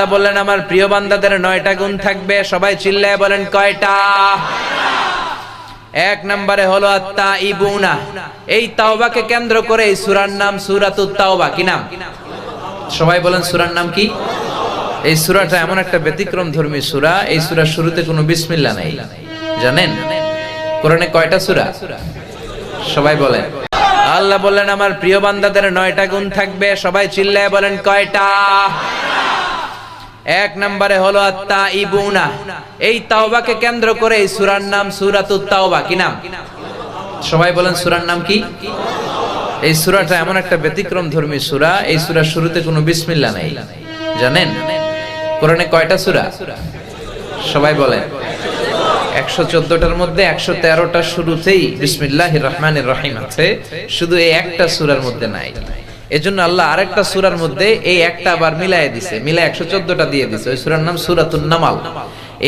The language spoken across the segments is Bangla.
আল্লাহ বললেন, আমার প্রিয় বান্দাদের নয়টা গুণ থাকবে। সবাই চিল্লায় বলেন, কয়টা? এক নম্বরে হলো আত্মা ইবুনা এই তাওবাকে কেন্দ্র করে এই সূরার নাম সূরাতুত তাওবা। কি নাম? সবাই বলেন, সূরার নাম কি? এই সূরাটা এমন একটা ব্যতিক্রম ধর্মী সূরা। এই সূরার শুরুতে কোনো বিসমিল্লাহ নাই। জানেন? কোরআনে কয়টা সূরা? সবাই বলেন। আল্লাহ বললেন, আমার প্রিয় বান্দাদের নয়টা গুণ থাকবে। সবাই চিল্লায় বলেন, কয়টা? এক নম্বরে হলো আত্মা ইবুনা এই তাওবাকে কেন্দ্র করে এই সূরার নাম সূরাতুত তাওবা, কি নাম? সবাই বলেন সূরার নাম কি? এই সূরাটা এমন একটা ব্যতিক্রম ধর্মী সূরা, এই সূরার শুরুতে কোনো বিসমিল্লাহ নাই। জানেন? কোরআনে কয়টা সুরা? সবাই বলেন। একশো চোদ্দটার মধ্যে একশো তেরোটা শুরুতেই বিসমিল্লাহ রহমানের রহিম আছে। শুধু এই একটা সূরার মধ্যে নাই। এজন্য আল্লাহ আরেকটা সূরার মধ্যে এই একটা আবার মিলাই দিছে মিলাই একশো চোদ্দটা দিয়ে দিছে। ওই সূরার নাম সূরাতুন নামাল।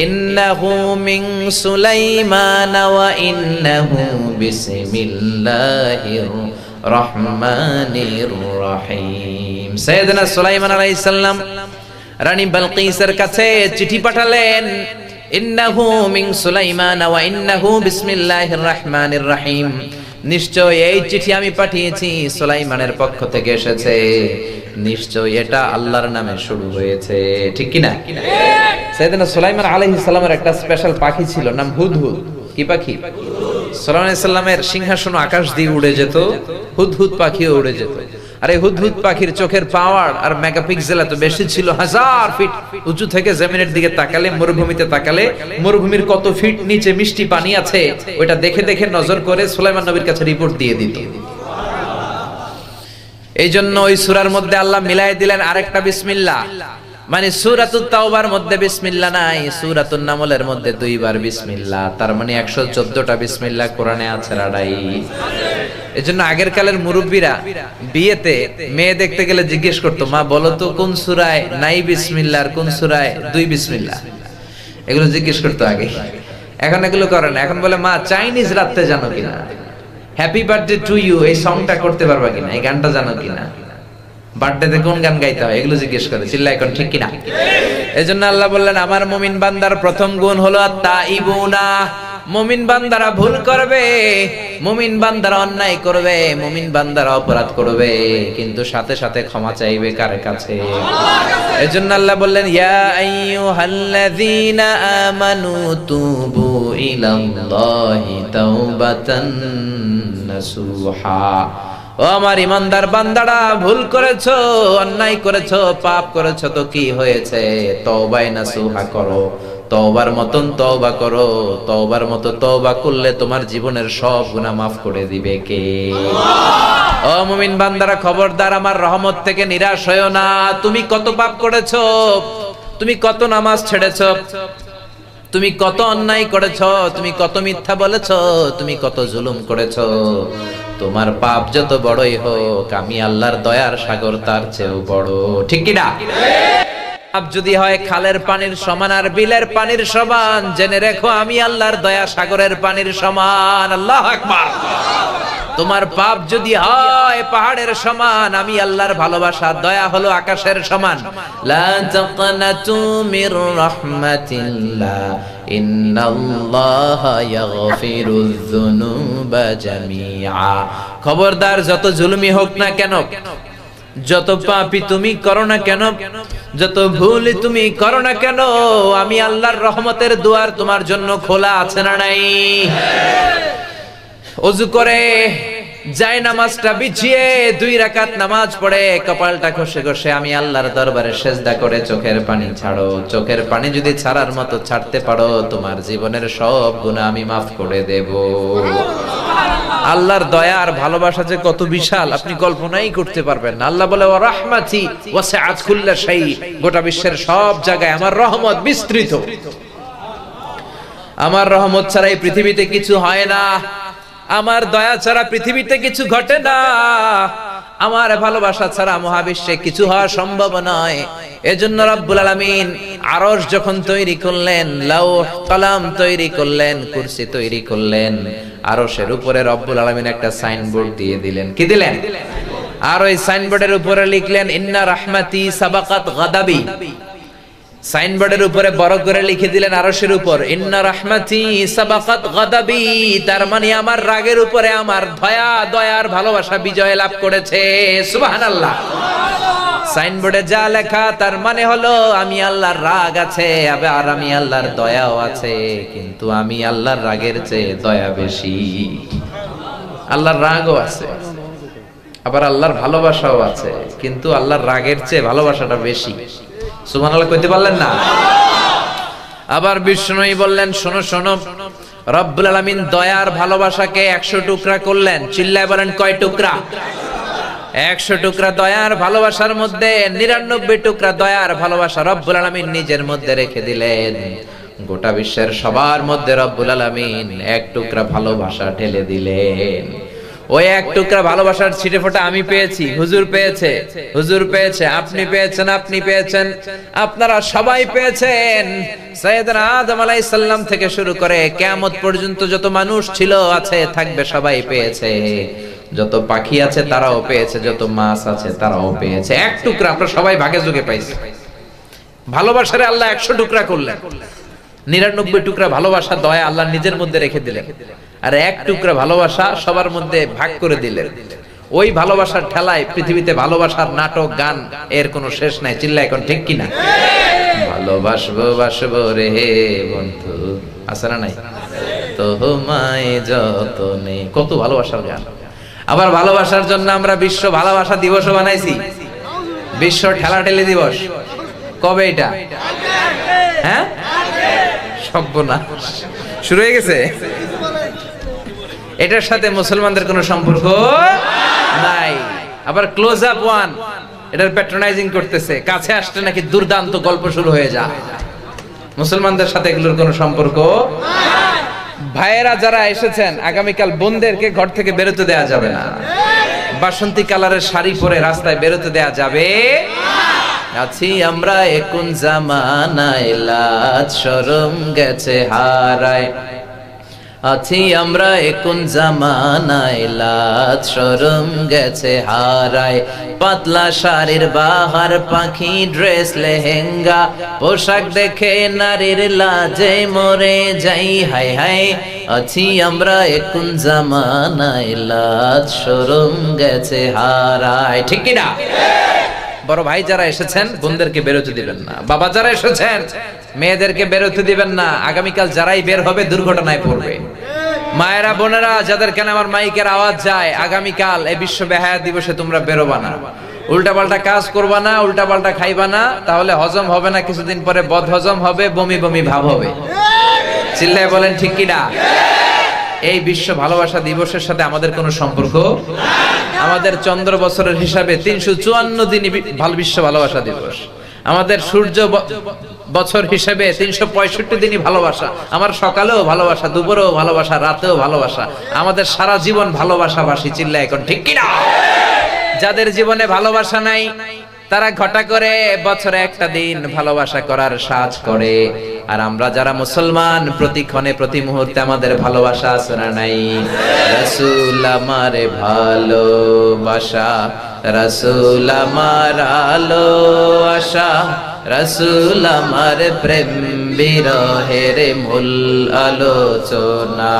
ইন্নাহু মিন সুলাইমান ওয়া ইন্নাহু বিসমিল্লাহির রহমানির রহিম। সাইয়েদনা সুলাইমান আলাইহিস সালাম রানী বালকিসের কাছে চিঠি পাঠালেন, ইন্নাহু মিন সুলাইমান ওয়া ইন্নাহু বিসমিল্লাহির রহমানির রহিম। নিশ্চয় এই চিঠি আমি পাঠিয়েছি, সোলাইমানের পক্ষ থেকে এসেছে। নিশ্চয় এটা আল্লাহর নামে শুরু হয়েছে। ঠিক কিনা? না সোলাইমান সুলাইমান আলাইহিস সালামের একটা স্পেশাল পাখি ছিল, নাম হুদহুদ কি পাখি? সুলাইমান ইসলামের সিংহাসন আকাশ দিয়ে উড়ে যেত হুদহুদ পাখিও উড়ে যেত। আর এই হুদহুদ পাখির চোখের পাওয়ার আর মেগাপিক্সেল এত বেশি ছিল, হাজার ফিট। উঁচু থেকে জমিনের দিকে তাকালে, মরুভূমিতে তাকালে, মরুভূমির কত ফিট নিচে মিষ্টি পানি আছে ওটা দেখে দেখে নজর করে সুলাইমান নবীর কাছে রিপোর্ট দিয়ে দিত। এই জন্য ওই সুরার মধ্যে আল্লাহ মিলাই দিলেন আরেকটা বিসমিল্লাহ। মানে সুরাতুত তাওবার মধ্যে বিসমিল্লাহ নাই, সুরাতুন নামলের মধ্যে দুইবার বিসমিল্লাহ, তার মানে একশো চোদ্দটা বিসমিল্লাহ কোরআনে আছে রাডাই এই জন্য আগের কালের মুরব্বীরা বিয়েতে মেয়ে দেখতে গেলে জিজ্ঞেস করতো, মা, বলো তো, কোন সুরায় নাই বিসমিল্লাহ আর কোন সুরায় দুই বিসমিল্লাহ এগুলো জিজ্ঞেস করতো আগে। এখন এগুলো করে না। এখন বলে, মা, চাইনিজ রাখতে জানো কিনা? হ্যাপি বার্থডে টু ইউ এই সংটা করতে পারবা কিনা? এই গানটা জানো কিনা? বার্থডেতে কোন গান গাইতে হয়? এগুলো জিজ্ঞেস করে। চিল্লা এখন ঠিক কিনা? এই জন্য আল্লাহ বললেন, আমার মুমিন বান্দার প্রথম গুণ হলো তা ইবুনা মুমিন বান্দারা ভুল করবে, মুমিন বান্দারা অন্যায় করবে, মুমিন বান্দারা অপরাধ করবে, কিন্তু সাথে সাথে ক্ষমা চাইবে কার কাছে? এজন্য আল্লাহ বললেন, ইয়া আইয়ুহাল্লাযীনা আমানু তুবু ইলাল্লাহি তাওবাতান নাসুহা। ও আমার ইমানদার বান্দারা, ভুল করেছ, অন্যায় করেছ, পাপ করেছ, তো কি হয়েছে? তওবায় নাসুহা করো। তওবার মতন তওবা করো। তওবার মতো তওবা করলে তোমার জীবনের সব গুনাহ মাফ করে দিবে কে? ও মুমিন বান্দারা খবরদার আমার রহমত থেকে নিরাশ হয়েও না। তুমি কত পাপ করেছ? তুমি কত নামাজ ছেড়েছো? তুমি কত অন্যায় করেছ? তুমি কত মিথ্যা বলেছ? তুমি কত জুলুম করেছ? তোমার পাপ যত বড়ই হোক আমি আল্লাহর দয়ার সাগর তার চেয়েও বড়। ঠিক কি পাপ যদি হয় খালের পানির সমান আর বিলের পানির সমান, জেনে রেখো আমি আল্লাহর দয়া সাগরের পানির সমান। আল্লাহ আকবার। তোমার পাপ যদি হয় পাহাড়ের সমান, আমি আল্লাহর ভালোবাসা, দয়া হলো আকাশের সমান। লা তাকনাতু মির রাহমাতিল্লাহ খবরদার, যত জুলুমি হোক না কেন যত পাপি তুমি করো না কেন, যত ভুল তুমি করো না কেন, আমি আল্লাহর রহমতের দুয়ার তোমার জন্য খোলা আছে না নাই? অজু করে যাই নামাজটা বিছিয়ে দুই রাকাত নামাজ পড়ে কপালটা ঘষে ঘষে আমি আল্লাহর দরবারে সেজদা করে চোখের পানি ছাড়ো। চোখের পানি যদি ছাড়ার মতো ছাড়তে পারো তোমার জীবনের সব গুণা আমি মাফ করে দেব। আল্লাহর দয়া আর ভালোবাসা যে কত বিশাল আপনি কল্পনাই করতে পারবেন না। আল্লাহ বলে রাহমাতি ওয়াসিআত কুল্লা শাই গোটা বিশ্বের সব জায়গায় আমার রহমত বিস্তৃত। আমার রহমত ছাড়া এই পৃথিবীতে কিছু হয় না। আমার দয়া ছাড়া পৃথিবীতে কিছু ঘটে না। আমার ভালোবাসা ছাড়া মহাবিশ্বে কিছু হওয়া সম্ভব নয়। এজন্য রব্বুল আলামিন আরশ যখন তৈরি করলেন, লাউহ, কলাম তৈরি করলেন, কুরসি তৈরি করলেন, আরশের উপরে রব্বুল আলামিন একটা সাইনবোর্ড দিয়ে দিলেন। কি দিলেন? আর ওই সাইনবোর্ডের উপরে লিখলেন, ইন্না রাহমাতি সাবাকাত গাদাবি। সাইনবোর্ডের উপরে বড় করে লিখে দিলেন আরশের উপর, ইন্না রাহমাতি সাবাকাত গাদাবি তার মানে আমার রাগের উপরে আমার দয়া দয়ার ভালোবাসা বিজয় লাভ করেছে। সুবহানাল্লাহ। সাইনবোর্ডে যা লেখা, তার মানে হলো আমি আল্লাহর রাগ আছে, আবার আমি আল্লাহর দয়াও আছে, কিন্তু আমি আল্লাহর রাগের চেয়ে দয়া বেশি। আল্লাহর রাগও আছে, আবার আল্লাহর ভালোবাসাও আছে, কিন্তু আল্লাহর রাগের চেয়ে ভালোবাসাটা বেশি। কইতে পারলেন না? আবার বিষ্ণুই বললেন, শোনো শোনো, রব্বুল দয়ার ভালোবাসাকে একশো টুকরা করলেন। চিল্লায় বলেন, কয় টুকরা? একশো টুকরা দয়ার ভালোবাসার মধ্যে, নিরানব্বই টুকরা দয়ার ভালোবাসা রব্বুল আলমিন নিজের মধ্যে রেখে দিলেন। গোটা বিশ্বের সবার মধ্যে রব্বুল আলমিন এক টুকরা ভালোবাসা ঢেলে দিলেন। ওই এক টুকরা ভালোবাসার ছিটে ফোটা আমি পেয়েছি। হুজুর পেয়েছে। হুজুর পেয়েছে। আপনি পেয়েছেন আপনি পেয়েছেন। আপনারা সবাই পেয়েছেন। সৈয়দনা আদম আলাইহিস থেকে শুরু করে কিয়ামত পর্যন্ত যত মানুষ ছিল, আছে, থাকবে, সবাই পেয়েছে। যত পাখি আছে, তারাও পেয়েছে। যত মাছ আছে, তারাও পেয়েছে। এক টুকরা, আমরা সবাই ভাগে যোগে পাইছি। ভালোবাসারে আল্লাহ একশো টুকরা করলেন। নিরানব্বই টুকরা ভালোবাসা দয়া আল্লাহ নিজের মধ্যে রেখে দিলেন। আর এক টুকরা ভালোবাসা সবার মধ্যে ভাগ করে দিলেন। ওই ভালোবাসার ঠেলায় পৃথিবীতে ভালোবাসার নাটক, গান এর কোনো শেষ নাই। চিল্লা, এখন ঠিক কিনা ভালোবাসবো, বাসবো রে বন্ধু। আছে না নাই? তোমায় যতনে। কত ভালোবাসার গান। আবার ভালোবাসার জন্য আমরা বিশ্ব ভালোবাসা দিবসও বানাইছি। বিশ্ব ঠেলা ঠেলাঠেলি দিবস। কবে এটা? হ্যাঁ? সভ্যনা শুরু হয়ে গেছে? এটার সাথে মুসলমানদের কোনো সম্পর্ক নাই। আবার ক্লোজ আপ ওয়ান এটার করতেছে। কাছে আসতে নাকি দুর্দান্ত গল্প শুরু হয়ে যায়। মুসলমানদের সাথে এগুলোর কোনো সম্পর্ক ভাইয়েরা যারা এসেছেন, আগামীকাল বোনদেরকে ঘর থেকে বেরোতে দেয়া যাবে না। বাসন্তী কালারের শাড়ি পরে রাস্তায় বেরোতে দেয়া যাবে আছি আমরা একুন জামানায় লাজ শরম গেছে হারায়। আছি আমরা একুন জামানায় লাজ শরম গেছে হারায়। পাতলা শাড়ির বাহার, পাখি ড্রেস, লেহেঙ্গা, পোশাক দেখে নারীর লাজে মরে যাই, হাই হাই। আছি আমরা একুন জামানায় লাজ শরম গেছে হারায়। ঠিক না বড় ভাই যারা এসেছেন, বোনদেরকে বেরোতে দিবেন না। বাবা যারা এসেছেন, মেয়েদেরকে বেরোতে দিবেন না। আগামীকাল যারাই বের হবে, দুর্ঘটনায় পড়বে। মায়েরা, বোনেরা, যাদের কেন আমার মাইকের আওয়াজ যায়, আগামীকাল এই বিশ্ব বেহায়া দিবসে তোমরা বেরোবা না। উল্টা পাল্টা কাজ করবা না উল্টা পাল্টা খাইবা না, তাহলে হজম হবে না, কিছুদিন পরে বদ হজম হবে, বমি বমি ভাব হবে। চিল্লায় বলেন, ঠিক কিনা? এই বিশ্ব ভালোবাসা দিবসের সাথে আমাদের কোনো সম্পর্ক? আমাদের চন্দ্র বছরের হিসাবে তিনশো চুয়ান্ন ভালো বিশ্ব ভালোবাসা দিবস। আমাদের সূর্য বছর হিসেবে তিনশো পঁয়ষট্টি দিনই ভালোবাসা। আমার সকালেও ভালোবাসা, দুপুরেও ভালোবাসা, রাতেও ভালোবাসা। আমাদের সারা জীবন ভালোবাসাবাসী চিল্লা এখন, ঠিক কিনা? যাদের জীবনে ভালোবাসা নাই তারা ঘটা করে বছরে একটা দিন ভালোবাসা করার সাজ করে। আর আমরা যারা মুসলমান প্রতিক্ষণে প্রতি মুহূর্তে আমাদের ভালোবাসা আছে না নাই? রাসূল আমারে ভালোবাসা, রাসূল আমার আলো আশা রাসূল আমার প্রেম বিরহের মূল আলোচনা।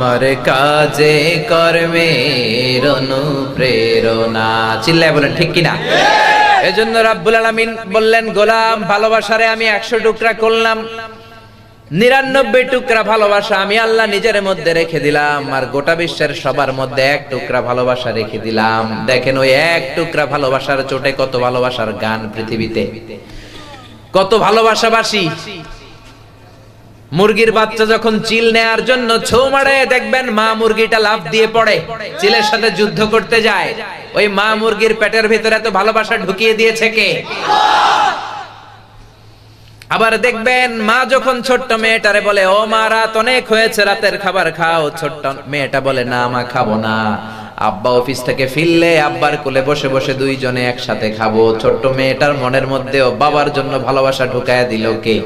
আমার কাজে কর্মের অনুপ্রেরণা। চিল্লায় বলেন, ঠিক কিনা? এজন্য রাব্বুল আলামিন বললেন, গোলাম, ভালোবাসারে আমি একশো টুকরা করলাম। নিরানব্বই টুকরা ভালোবাসা আমি আল্লাহ নিজের মধ্যে রেখে দিলাম, আর গোটা বিশ্বের সবার মধ্যে এক টুকরা ভালোবাসা রেখে দিলাম। দেখেন, ওই এক টুকরা ভালোবাসার চোটে কত ভালোবাসার গান পৃথিবীতে। কত ভালোবাসাবাসী মুরগির বাচ্চা যখন চিল নেয়ার জন্য ছৌ মারে দেখবেন মা মুরগিটা লাফ দিয়ে পড়ে, চিলের সাথে যুদ্ধ করতে যায়। ওই মা মুরগির পেটের ভিতরে এত ভালোবাসা ঢুকিয়ে দিয়েছে কে? আবার দেখবেন মা যখন ছোট্ট মেয়েটারে বলে, ও মা, রাত অনেক হয়েছে, রাতের খাবার খাও। ছোট্ট মেয়েটা বলে, না মা, খাব না। আব্বা অফিস থেকে ফিরলে আব্বার কোলে বসে বসে দুইজনে একসাথে খাব। ছোট্ট মেয়েটার মনের মধ্যেও বাবার জন্য ভালোবাসা ঢুকায়া দিল কে?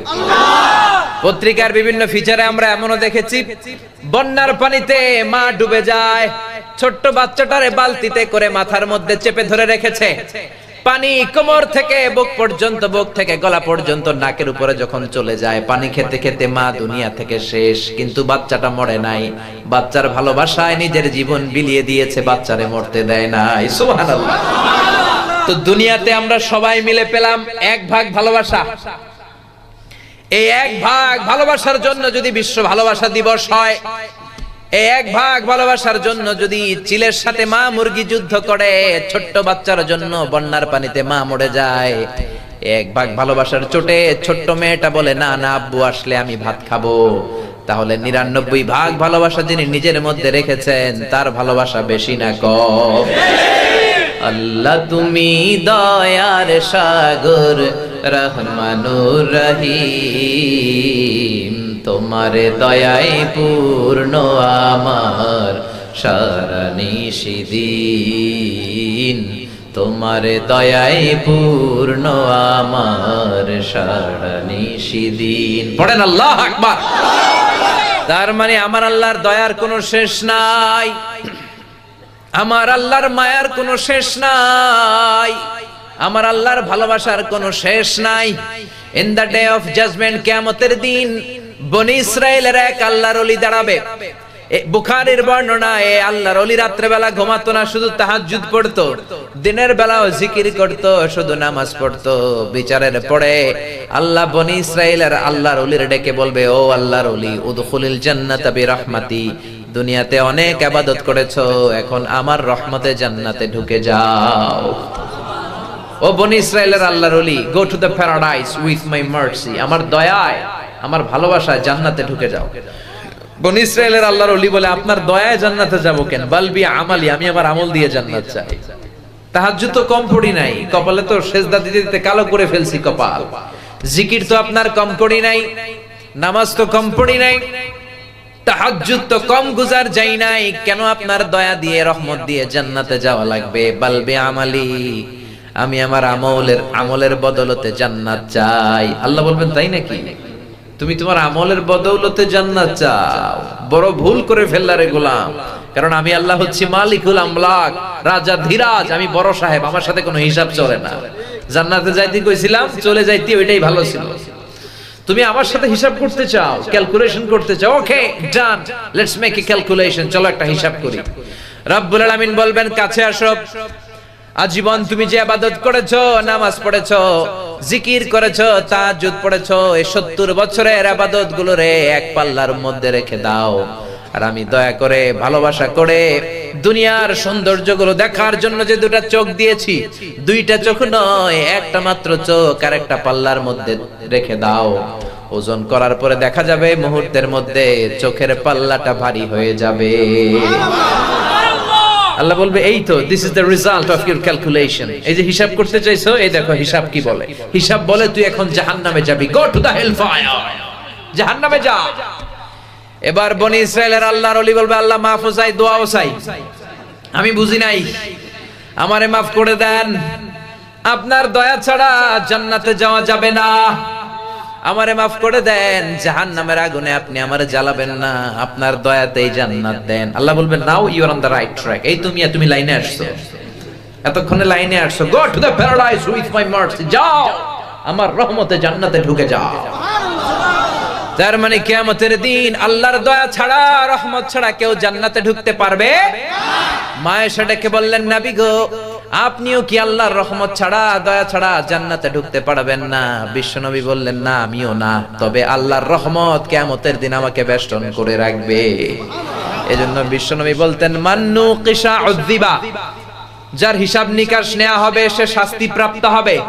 পত্রিকার বিভিন্ন ফিচারে আমরা এমনও দেখেছি, বন্যার পানিতে মা ডুবে যায়, ছোট্ট বাচ্চাটারে বালতিতে করে মাথার মধ্যে চেপে ধরে রেখেছে। পানি কোমর থেকে বুক পর্যন্ত, বুক থেকে গলা পর্যন্ত, নাকের উপরে যখন চলে যায়, পানি খেতে খেতে মা দুনিয়া থেকে শেষ, কিন্তু বাচ্চাটা মরে নাই। বাচ্চার ভালোবাসায় নিজের জীবন বিলিয়ে দিয়েছে, বাচ্চারে মরতে দেয় নাই। সুবহানাল্লাহ। তো দুনিয়াতে আমরা সবাই মিলে পেলাম এক ভাগ ভালোবাসা। এই এক ভাগ ভালোবাসার জন্য যদি বিশ্ব ভালোবাসা দিবস হয়, এই এক ভাগ ভালোবাসার জন্য যদি চিলের সাথে মা মুরগি যুদ্ধ করে, ছোট্ট বাচ্চার জন্য বন্যার পানিতে মা মরে যায়। এক ভাগ ভালোবাসার চোটে ছোট্ট মেয়েটা বলে, না না, আব্বু, আসলে আমি ভাত খাব। তাহলে নিরানব্বই ভাগ ভালোবাসা যিনি নিজের মধ্যে রেখেছেন, তার ভালোবাসা বেশি না কম। আল্লাহ, তুমি দয়ার সাগর রহমানুর রহিম, তোমার দয়ায় পূর্ণ আমার সারা নিশিদিন তোমার দয়ায় পূর্ণ আমার সারা নিশিদিন পড়েন আল্লাহ আকবার। তার মানে আমার আল্লাহর দয়ার কোনো শেষ নাই। আমার আল্লাহর মায়ার কোনো শেষ নাই। আমার আল্লাহর ভালোবাসার কোনো শেষ নাই। In the day of judgement কিয়ামতের দিন, বনি ইসরায়েলের এক আল্লাহর ওলি দাঁড়াবে। বুখারীর বর্ণনা এ আল্লাহর ওলি রাত্রে বেলা ঘুমাতো না, শুধু তাহাজ্জুদ পড়তো। দিনের বেলাও জিকির করতো, শুধু নামাজ পড়তো। বিচারের পরে আল্লাহ বনি ইসরায়েলের আল্লাহর ওলির ডেকে বলবে, ও আল্লাহর ওলি উদখুলিল জান্নাতা বিরহমাতি। দুনিয়াতে অনেক আবাদত করেছ, এখন আমার রহমতে জান্নাতে ঢুকে যাও। ও বনি ইসরায়েলের আল্লাহর ওলি go to the paradise with my mercy আমার দয়ায়, আমার ভালোবাসায় জান্নাতে ঢুকে যাও। বনি ইসরায়েলের আল্লাহর ওলি বলে, আপনার দয়ায় জান্নাতে যাব কেন? বালবি আমালি, আমি আমার আমল দিয়ে জান্নাত চাই। তাহাজ্জুদ তো কম পড়ি নাই, কপালে তো সেজদা দিতে দিতে কালো করে ফেলছি কপাল। জিকির তো আপনার কম পড়ি নাই, নামাজ তো কম পড়ি নাই, তাহাজ্জুদ তো কম গুজার যাই নাই, কেন আপনার দয়া দিয়ে রহমত দিয়ে জান্নাতে যাওয়া লাগবে? বালবে আমালি। আমি আমার আমলের আমলের বদলতে জান্নাত চাই। আল্লাহ বলবেন, তাই নাকি? তুমি তোমার আমলের বদৌলতে জান্নাত চাও। বড় ভুল করে ফেললা রে গোলাম। কারণ আমি আল্লাহ হচ্ছি মালিকুল আমলাক, রাজা ধীরাজ। আমি বড় সাহেব, আমার সাথে কোনো হিসাব চলে না। জান্নাতে যাইতে কইছিলাম, চলে যাইতে ওইটাই ভালো ছিল। তুমি আমার সাথে হিসাব করতে চাও ক্যালকুলেশন করতে চাও। Okay done let's make a calculation চলো একটা হিসাব করি। রব্বুল আলামিন বলবেন, কাছে আসো। আজীবন তুমি যে আবাদত করেছ, নামাজ পড়েছো, জিকির করেছ, তাহাজ্জুদ পড়েছো, এই 70 বছরের আবাদতগুলো রে এক পাল্লার মধ্যে রেখে দাও। আর আমি দয়া করে ভালোবাসা করে দুনিয়ার সৌন্দর্যগুলো দেখার জন্য যে দুটা চোখ দিয়েছি, দুইটা চোখ নয়, একটা মাত্র চোখ আর একটা পাল্লার মধ্যে রেখে দাও। ওজন করার পরে দেখা যাবে মুহূর্তের মধ্যে চোখের পাল্লাটা ভারী হয়ে যাবে। আল্লাহ বলবে, এই তো this is the result of your calculation এই যে হিসাব করতে চাইছো, এই দেখো, হিসাব কি বলে? হিসাব বলে, তুই এখন জাহান্নামে যাবি। Go to the hell fire জাহান্নামে যা। এবার বনি ইসরায়েলের আল্লাহর ওলি বলবে, আল্লাহ, মাফ চাই, দোয়াও চাই। আমি বুঝি নাই। আমারে মাফ করে দেন। আপনার দয়া ছাড়া জান্নাতে যাওয়া যাবে না। আমারে মাফ করে দেন জাহান নামের আগুনে আপনি আমারে জ্বালাবেন না, আপনার দয়াতেই জান্নাত দেন। আল্লাহ বলবেন now you are on the right track এই তুমি তুমি লাইনে আসছো। এতক্ষণে লাইনে আসছো। Go to the paradise with my mercy যাও, আমার রহমতে জান্নাতে ঢুকে যাও। তার মানে কিয়ামতের দিন আল্লাহর দয়া ছাড়া, রহমত ছাড়া কেউ জান্নাতে ঢুকতে পারবে? মা এসে ডেকে বললেন, নাবি গো আপনিও কি আল্লাহর রহমত ছাড়া, দয়া ছাড়া জান্নাতে ঢুকতে পারবেন না? বিশ্বনবী বললেন, না, আমিও না। তবে আল্লাহর রহমত কিয়ামতের দিন আমাকে বেষ্টন করে রাখবে। এজন্য বিশ্বনবী বলতেন, মান্নু কিসা উদ্দিবা যার হিসাব নিকাশ নেওয়া হবে, সে শাস্তি প্রাপ্ত হবে।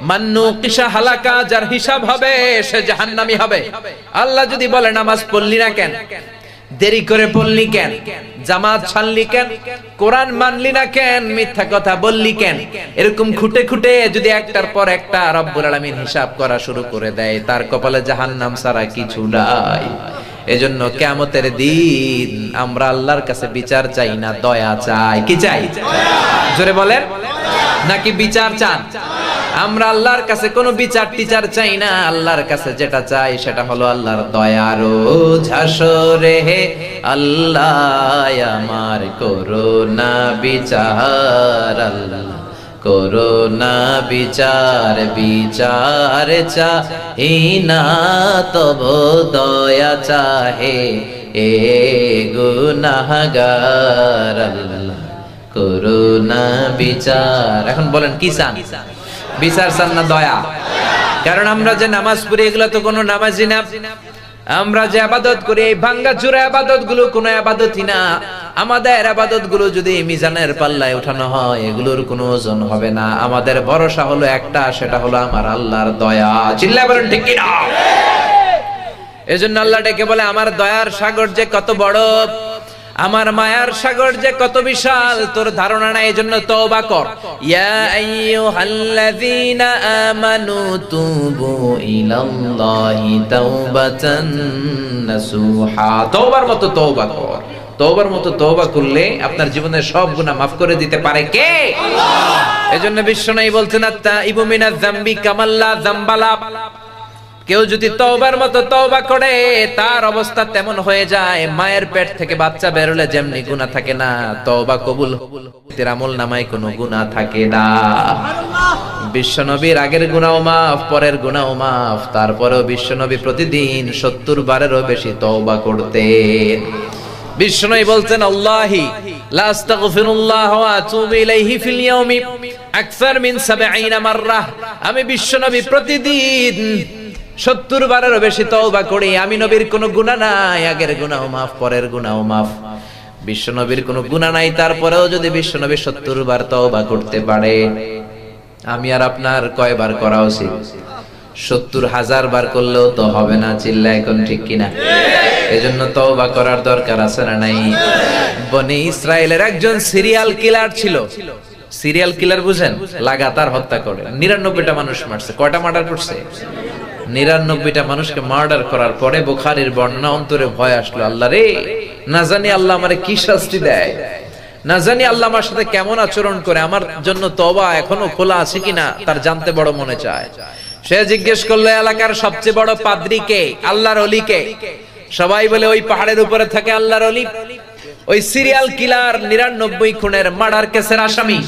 মান্নু কিসা হালাকা, যার হিসাব হবে, সে জাহান্নামি হবে। আল্লাহ যদি বলে, নামাজ পড়লি না কেন? দেরি করে পড়লি কেন? জামাত ছাড়লি কেন? কোরআন মানলি না কেন? মিথ্যা কথা বললি কেন? এরকম খুঁটে খুঁটে যদি একটার পর একটা রব্বুল আলামিন হিসাব করা শুরু করে দেয়, তার কপালে জাহান্নাম ছাড়া কিছু নাই। এজন্য কেমতের দিন আমরা আল্লাহর কাছে বিচার চাই না, দয়া চাই। কি চাই? জোরে বলেন। নাকি বিচার চান? আমরা আল্লাহর কাছে কোনো বিচার টিচার চাই না। আল্লাহর কাছে যেটা চাই সেটা হলো আল্লাহর দয়ারো ঝাসরে হে আল্লাহ, আমার করোনা বিচার, আল্লাহ করোনা বিচার বিচার চাহি না, তব দয়া চাহে এ গুনাহগার, আল্লাহ করোনা বিচার। এখন বলেন, কি চান? বিচার চান না দয়া। কারণ আমরা যে নামাজ পড়ি, এগুলো তো কোনো নামাজই না। আমরা যে আবাদত করি, এই ভাঙ্গা চূড়া আবাদতগুলো কোনো আবাদতই না। আমাদের আবাদতগুলো যদি মিজানের পাল্লায় উঠানো হয়, এগুলোর কোনো ওজন হবে না। আমাদের ভরসা হলো একটা, সেটা হলো আমার আল্লাহর দয়া। চিল্লা বলেন ঠিক কি না এজন্য আল্লাহ ডেকে বলে, আমার দয়ার সাগর যে কত বড় আমার মায়ার সাগর যে কত বিশাল, তোর ধারণা নাই, এজন্য তওবা কর। ইয়া আইয়ুহাল্লাযীনা আমানু তুবু ইলাল্লাহি তাওবাতান নাসুহা। তওবার মতো তওবা কর। তওবার মতো তওবা করলে আপনার জীবনের সব গুনাহ মাফ করে দিতে পারে কে? আল্লাহ এজন্য বিশ্বনবী বলছেন আত্তা ইবু মিনাজ যামবি কামাল্লা যামবালা কেউ যদি তওবার মতো তওবা করে, তার অবস্থা তেমন হয়ে যায়। মায়ের পেট থেকে বাচ্চা বেরোলে যেমনি গুণা থাকে না, তওবা কবুল তের আমল নামায় কোনো গুণা থাকে না। বিশ্বনবীর আগের গুণাও মাফ, পরের গুণাও মাফ, তারপরেও বিশ্বনবী প্রতিদিন সত্তর বারেরও বেশি তওবা করতেন। বিশ্বনবী বলছেন আল্লাহি, লা আস্তাগফিরুল্লাহ ওয়া আতুবু ইলাইহি ফিল ইয়াউমি আকসার 70 মাররা। আমি বিশ্বনবী প্রতিদিন সত্তর বারেরও বেশি তওবা করি, আমি নবীর কোনো গুনাহ নাই, আগের গুনাহ মাফ, পরের গুনাহ মাফ। বিশ্বনবীর কোনো গুনাহ নাই, তারপরেও যদি বিশ্বনবী সত্তর বার তওবা করতে পারে, আমি আর আপনার কয়বার করা উচিত? সত্তর হাজার বার করলেও তো হবে না, চিল্লা এখন ঠিক কিনা? এজন্য তওবা করার দরকার আছে না নাই? বনি ইসরায়েলের একজন সিরিয়াল কিলার ছিল। সিরিয়াল কিলার বুঝেন, লাগাতার হত্যা করে। নিরানব্বইটা মানুষ মারছে, কয়টা মার্ডার করছে? নিরানব্বইটা মানুষকে মার্ডার করার পরে বুখারির বর্ণনা অন্তরে ভয় আসলো, আল্লাহ রে, না জানি আল্লাহ আমারে কি শাস্তি দেয়? না জানি আল্লাহ আমার সাথে কেমন আচরণ করে, আমার জন্য তবা এখনও খোলা আছে কিনা, তার জানতে বড় মনে চায়। সে জিজ্ঞেস করল, এলাকার সবচেয়ে বড় পাদ্রী কে? আল্লাহর অলি কে? সবাই বলে, ওই পাহাড়ের উপরে থাকে আল্লাহর অলি। ওই সিরিয়াল কিলার নিরানব্বই খুনের মার্ডার কেসের আসামি।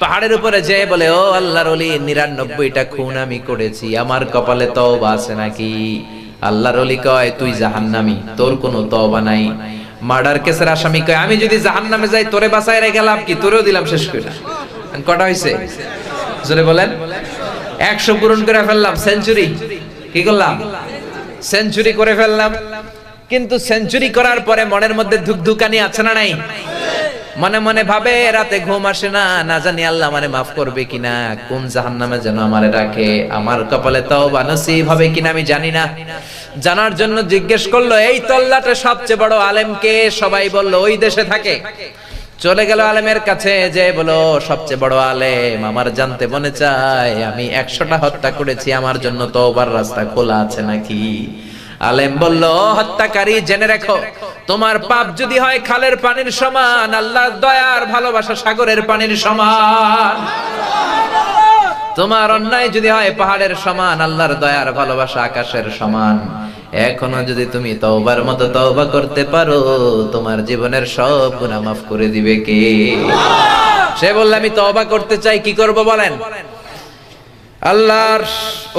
পাহাড়ের উপরে যে বলে, ও আল্লাহর অলি নিরানব্বইটা খুন আমি করেছি। আমার কপালে তওবা আছে নাকি? আল্লাহর অলি কয়, তুই জাহান্নামি, তোর কোনো তওবা নাই। মার্ডার কেসের আসামি কয়, আমি যদি জাহান্নামে যাই, তোরে বাঁচায় রে গেলাম কি? তোরেও দিলাম শেষ করে। কটা হইছে? জোরে বলেন। একশো পূরণ করে ফেললাম, সেঞ্চুরি। কি করলাম? সেঞ্চুরি করে ফেললাম। কিন্তু সেঞ্চুরি করার পরে মনের মধ্যে ধুকধুকানি আছে না নাই? মনে মনে ভাবে, রাতে ঘুম আসে না। না জানি আল্লাহ মানে মাফ করবে কিনা, কোন জাহান্নামে যেন আমারে রাখে। আমার কপালে তওবা নসিব হবে কিনা আমি জানি না। জানার জন্য জিজ্ঞেস করল, এই তল্লাটে সবচেয়ে বড় আলেম কে? সবাই বলল, ওই দেশে থাকে। চলে গেল আলেমের কাছে, যে বলো সবচেয়ে বড় আলেম, আমার জানতে মনে চায়। আমি একশোটা হত্যা করেছি, আমার জন্য তওবার রাস্তা খোলা আছে নাকি? আলেম বলল, হত্যাকারী, জেনে রাখো। তোমার পাপ যদি হয় খালের পানির সমান, আল্লাহর দয়ার ভালোবাসা সাগরের পানির সমান। তোমার অন্যায় যদি হয় পাহাড়ের সমান, আল্লাহর দয়ার ভালোবাসা আকাশের সমান। এখনও যদি তুমি তওবার মতো তওবা করতে পারো, তোমার জীবনের সব গুনাহ মাফ করে দিবে কে? সে বললে, আমি তওবা করতে চাই, কি করব বলেন? আল্লাহর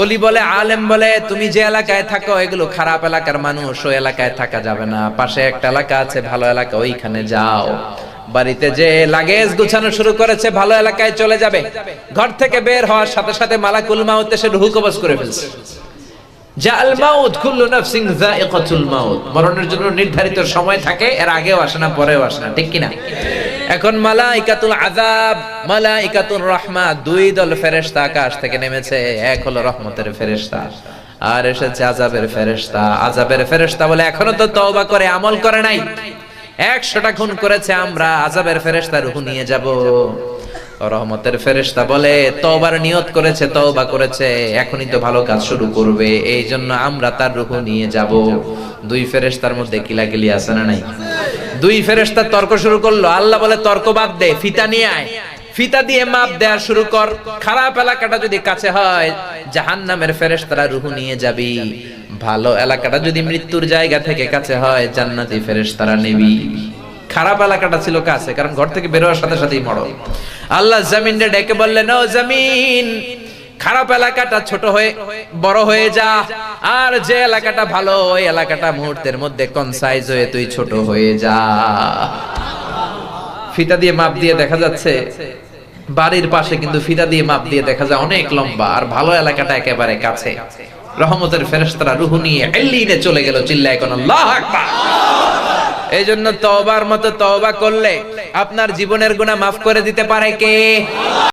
অলি বলে, আলেম বলে, তুমি যে এলাকায় থাকো, এগুলো খারাপ এলাকার মানুষ, ওই এলাকায় থাকা যাবে না। পাশে একটা এলাকা আছে, ভালো এলাকা, ওইখানে যাও। বাড়িতে যে লাগেজ গুছানো শুরু করেছে, ভালো এলাকায় চলে যাবে। ঘর থেকে বের হওয়ার সাথে সাথে মালাকুল মাউত সে ঢুকবাস করে ফেলছে। মরণের জন্য নির্ধারিত সময় থাকে, এর রাহমা দুই দল ফেরেশতা আকাশ থেকে নেমেছে, এক হলো রহমতের ফেরেশতা, আর এসেছে আযাবের ফেরেশতা। আযাবের ফেরেশতা বলে, এখনও তো তওবা করে, আমল করে নাই। একশোটা খুন করেছে, আমরা আযাবের ফেরেশতা রুহু নিয়ে যাব। রহমতের ফেরেশতা বলে, তওবার নিয়ত করেছে, তওবা করেছে, এখনই তো ভালো কাজ শুরু করবে, এই জন্য আমরা তার রূহ নিয়ে যাব। দুই ফেরেশতার মধ্যে কিলাকিলি আছে না নাই? দুই ফেরেশতা তর্ক শুরু করল, আল্লাহ বলে, তর্ক বাদ দে, ফিতা নিয়ে আয়। ফিতা দিয়ে মাপ দেয়া শুরু কর, খারাপ এলাকাটা যদি কাছে হয়, জাহান্নামের ফেরেশতারা রুহ নিয়ে যাবি। ভালো এলাকাটা যদি মৃত্যুর জায়গা থেকে কাছে হয়, জান্নাতি ফেরেশতারা নেবি। খারাপ এলাকাটা ছিল কাছে, কারণ ঘর থেকে বেরোয়ার সাথে সাথেই মরো। আল্লাহ জমিনরে ডেকে বললেন, ও জমিন, খারাপ এলাকাটা ছোট হয়ে, বড় হয়ে যা। আর যে এলাকাটা ভালো, ওই এলাকাটা মুহূর্তের মধ্যে কনসাইজ হয়ে তুই ছোট হয়ে যা। ফিতা দিয়ে মাপ দিয়ে দেখা যাচ্ছে, বাড়ির পাশে কিন্তু ফিতা দিয়ে মাপ দিয়ে দেখা যায় অনেক লম্বা। আর ভালো এলাকাটা একেবারে কাছে। রহমতের ফেরেশতারা রুহ নিয়ে চলে গেল, চিল্লায় কোন আল্লাহ আকবার। এই জন্য তওবার মতো তওবা করলে আপনার জীবনের গুণা মাফ করে দিতে পারে কে?